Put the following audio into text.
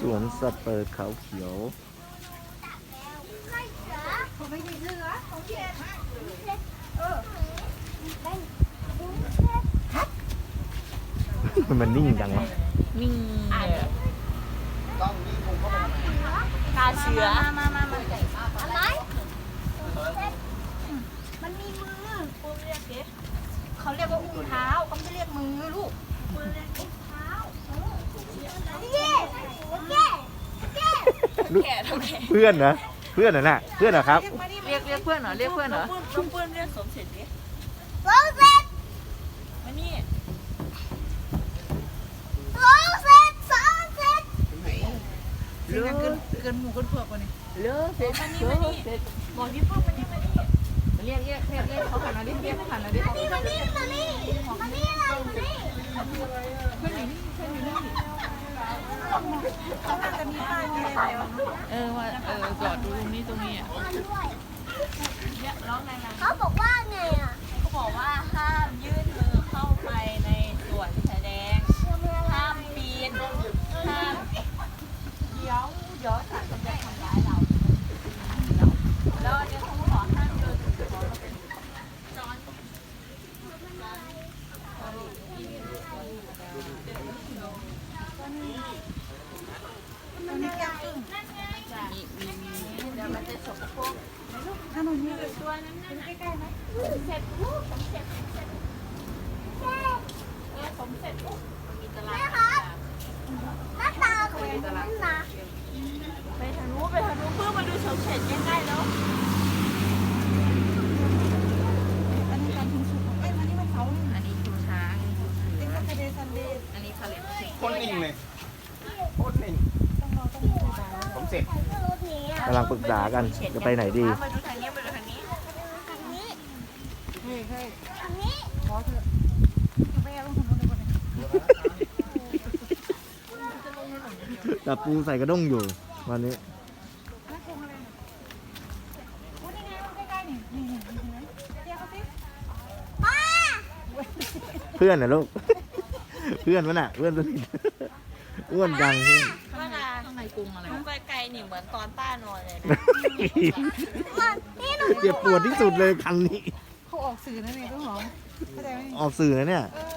สวนสัตว์เปิดเขาเขียว มันนิ่งจังวะนิ่งตาเสืออะไร มันมีมือเขาเรียกว่าอุ้งเท้าเขาไม่เรียกมือลูกมือเรียกอุ้งเท้าเย้เย้เย้ แกะทำแกะเพื่อนนะเพื่อนนะน่ะเพื่อนนะครับ เรียกเรียกเพื่อนเหรอเรียกเพื่อนเหรอลูกเพื่อนเรียกสมเสร็จดิโรเซ็ตมานี่โรเซ็ตสองเซ็ตเลือเกินเกินหมูเกินเผือกกว่านี้เลือเสร็จมานี่มานี่บอกที่พ่อมานี่มานี่เรียกเรียกเรียกเรียกเขาหันมาดิเรียกเขาหันมาดิมานี่มานี่มานี่มานี่อะไรมานี่ เพื่อนอยู่นี่เพื่อนอยู่นี่ เขาอาจจะมีป้ายมีอะไร เดียวเออว่าเออจอดดูตรงนี้ตรงนี้อะเนี่ยร้องไงนะเขาบอกว่าไงอะเขาบอกว่าห้ามยื่นมือเข้าไปในสวนแสดงห้ามปีนห้ามเดี๋ยวเดี๋ยวสัตว์จะทำร้ายเรา แล้วอันเนี่ยเขาก็บอกห้ามเดินถึงเขาแล้วเป็นจอน มีมีมีเดี๋ยวมันจะสกปรกถ้ามันมี ตัวนั้นน่ะใกล้ๆไหมเสร็จลูกผมเสร็จผมเสร็จเออผมเสร็จลูกมันมีตลาดหน้าตาของมันนะไปทางนู้นไปทางนู้นเพื่อมาดูสมเสร็จใกล้ๆแล้วอันนี้การทิ้งสุกเอ้ยมันนี่มันเขาอันนี้คือช้างอันนี้คือเสือทะเลซันเดย์อันนี้คาเลนคตรนิ่งเลยโคตรนิ่งต้องรอต้องดูตาผมเสร็จรถนี้อะกำลังปรึกษากันจะไปไหนดี มาดูทางนี้มาดูทางนี้ ทางนี้ เฮ้ยเฮ้ยทางนี้ขอเถอะไม่เอาลงถนนเลยคนนี้แต่ปูใส่กระด้งอยู่วันนี้นั่นคงอะไรโอ้นี่ไงใกล้ๆนี่นี่นี่นี่เรียกเขาสิเพื่อนนะลูก เพื่อนวะน่ะ เพื่อนสนิทอ้วนจังเพื่อนเวลาข้างในกรุงอะไรไกลๆนี่เหมือนตอนป้านอนเลยนะ เจ็บปวดที่สุดเลยคันนี้ สื่อนะเนี่ยต้องหอมเข้าใจไหมออกสื่อนะเนี่ย เออ